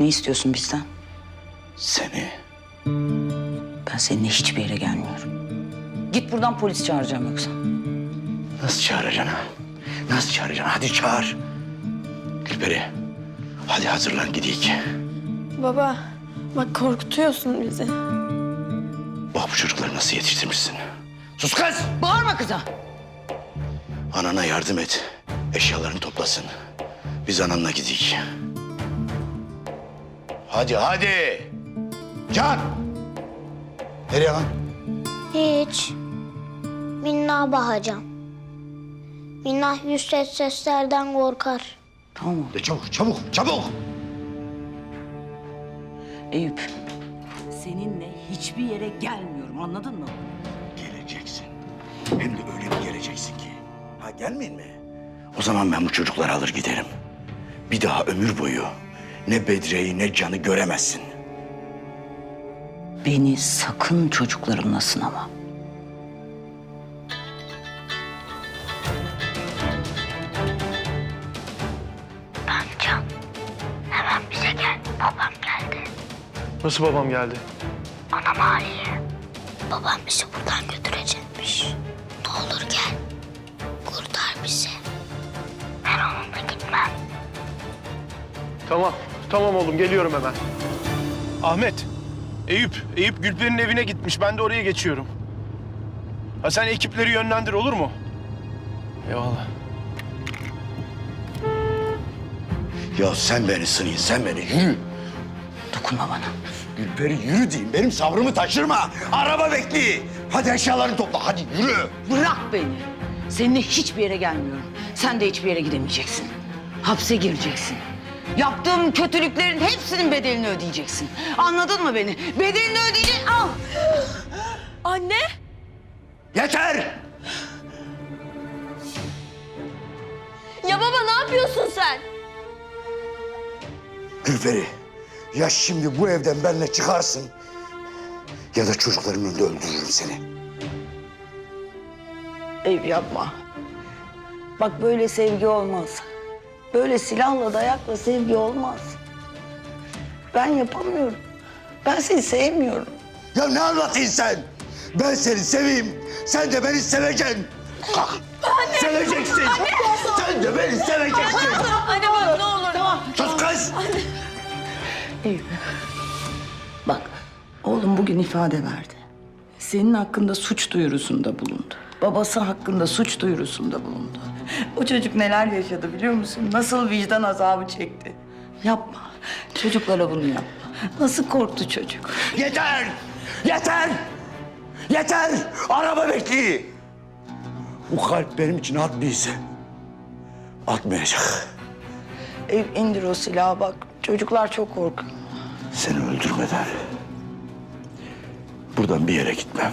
Ne istiyorsun bizden? Seni Ben seninle hiçbir yere gelmiyorum. Git buradan polis çağıracağım yoksa. nasıl çağıracaksın ha? Nasıl çağıracaksın? Hadi çağır. Gülperi. Hadi hazırlan gidik. Baba bak korkutuyorsun bizi. Bak bu çocukları nasıl yetiştirmişsin. Sus kız! Bağırma kıza. Anana yardım et. Eşyalarını toplasın. Biz ananla gidik. Hadi hadi. Can! Nereye lan? Hiç. Minna bakacağım. Minna yüksek seslerden korkar. Tamam? De çabuk çabuk çabuk. Eyüp. Seninle hiçbir yere gelmiyorum anladın mı? Geleceksin. Hem de öyle bir geleceksin ki. Ha gelmeyin mi? O zaman ben bu çocukları alır giderim. Bir daha ömür boyu ne Bedre'yi ne Can'ı göremezsin. Beni sakın çocuklarımla sınama. Amcam. Hemen bize gel. Babam geldi. Nasıl babam geldi? Anam Aliye. Babam bizi buradan götürecekmiş. Ne olur gel. Kurtar bizi. Ben onunla gitmem. Tamam, tamam oğlum geliyorum hemen. Ahmet, Eyüp, Eyüp Gülperi'nin evine gitmiş. Ben de oraya geçiyorum. Ha sen ekipleri yönlendir olur mu? Eyvallah. Ya sen beni sınayın, sen beni yürü. Dokunma bana. Gülperi yürü diyeyim, benim sabrımı taşırma. Araba bekliyor. Hadi eşyalarını topla, hadi yürü. Bırak beni. Seninle hiçbir yere gelmiyorum. Sen de hiçbir yere gidemeyeceksin. Hapse gireceksin. Yaptığım kötülüklerin hepsinin bedelini ödeyeceksin. Anladın mı beni? Bedelini ödeyeceksin. Al. Anne! Yeter! Ya baba ne yapıyorsun sen? Gülperi, ya şimdi bu evden benimle çıkarsın... ...ya da çocuklarımın önünde öldürürüm seni. Eyüp yapma. Bak böyle sevgi olmaz. Böyle silahla dayakla sevgi olmaz. Ben yapamıyorum. Ben seni sevmiyorum. Ya ne anlatıyorsun sen? Ben seni seveyim, sen de beni seveceksin. Kalk. Seveceksin. Sen de beni seveceksin. Anne bak ne olur. Tamam. Sus kız. Eyüp. Bak oğlum bugün ifade verdi. Senin hakkında suç duyurusunda bulundu. Babası hakkında suç duyurusunda bulundu. O çocuk neler yaşadı biliyor musun? Nasıl vicdan azabı çekti. Yapma. Çocuklara bunu yapma. Nasıl korktu çocuk? Yeter! Yeter! Yeter! Araba bekliyor. Bu kalp benim için atmıyorsa atmayacak. Eyüp indir o silahı bak. Çocuklar çok korkuyor. Seni öldürmeden buradan bir yere gitmem.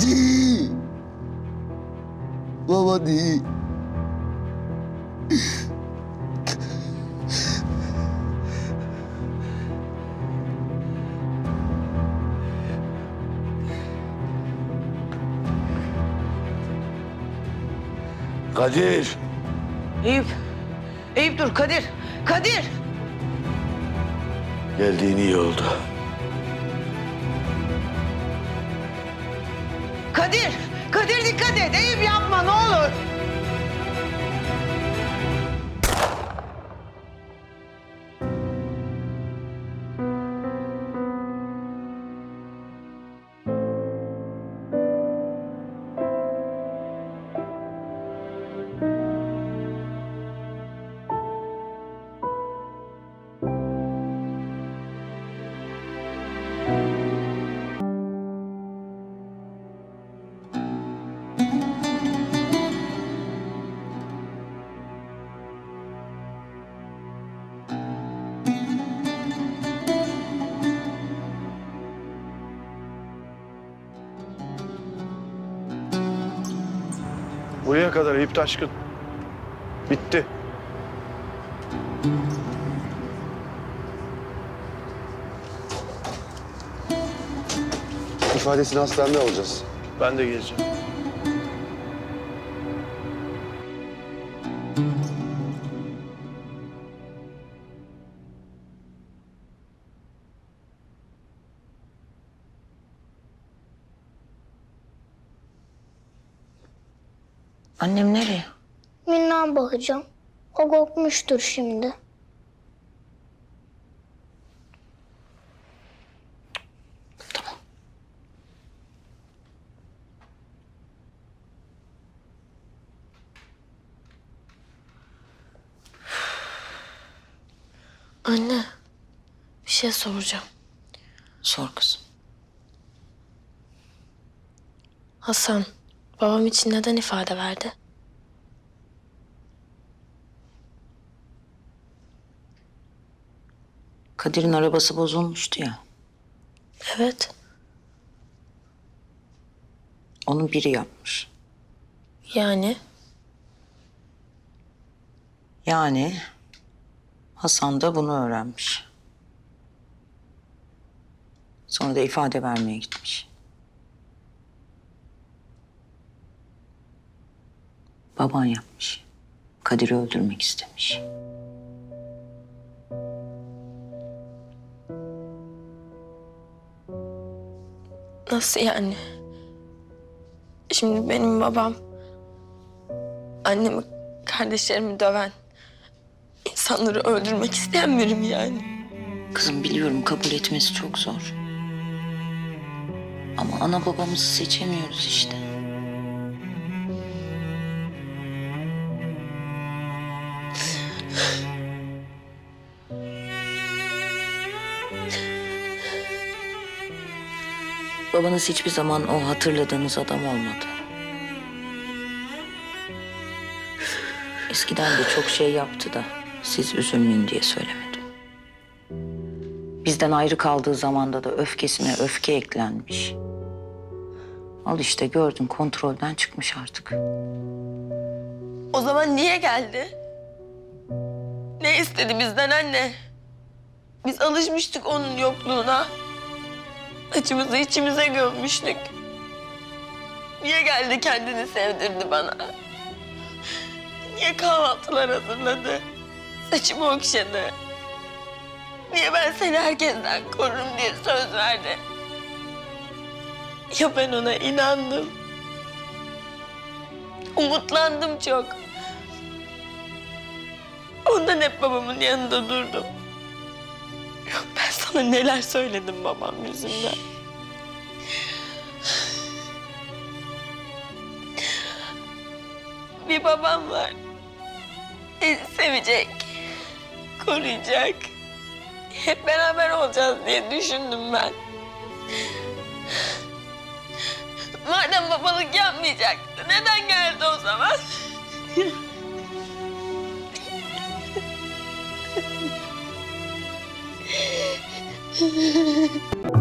Baba hadi! Baba değil. Kadir. Eyüp. Eyüp dur Kadir. Kadir. Geldiğin iyi oldu. Kadir. Kadir dikkat et. Eyüp yapma ne olur. Buraya kadar Eyüp Taşkın. Bitti. İfadesini hastanede alacağız. Ben de geleceğim. Annem nereye? Minna bakacağım. O korkmuştur şimdi. Anne, bir şey soracağım. Sor kızım. Hasan, babam için neden ifade verdi? Kadir'in arabası bozulmuştu ya. Evet, Onun biri yapmış. yani Yani Hasan da bunu öğrenmiş. Sonra da ifade vermeye gitmiş. Baban yapmış. Kadir'i öldürmek istemiş. nasıl yani? Şimdi benim babam annemi, kardeşlerimi döven, insanları öldürmek isteyen biri mi yani? Kızım biliyorum kabul etmesi çok zor. Ama ana babamızı seçemiyoruz işte. Babanız hiçbir zaman o hatırladığınız adam olmadı. Eskiden de çok şey yaptı da siz üzülmeyin diye söylemedim. Bizden ayrı kaldığı zamanda da öfkesine öfke eklenmiş. Al işte gördün kontrolden çıkmış artık. O zaman niye geldi? Ne istedi bizden anne? Biz alışmıştık onun yokluğuna. Acımızı içimize gömmüştük. Niye geldi kendini sevdirdi bana? Niye kahvaltılar hazırladı? Saçımı okşadı. Niye ben seni herkesten korurum diye söz verdi? Ya ben ona inandım. Umutlandım çok. Ondan hep babamın yanında durdum. Sana neler söyledim babam yüzünden. Bir babam var. Beni sevecek, koruyacak. Hep beraber olacağız diye düşündüm ben. Madem babalık yapmayacaktı, neden geldi o zaman? フフフ。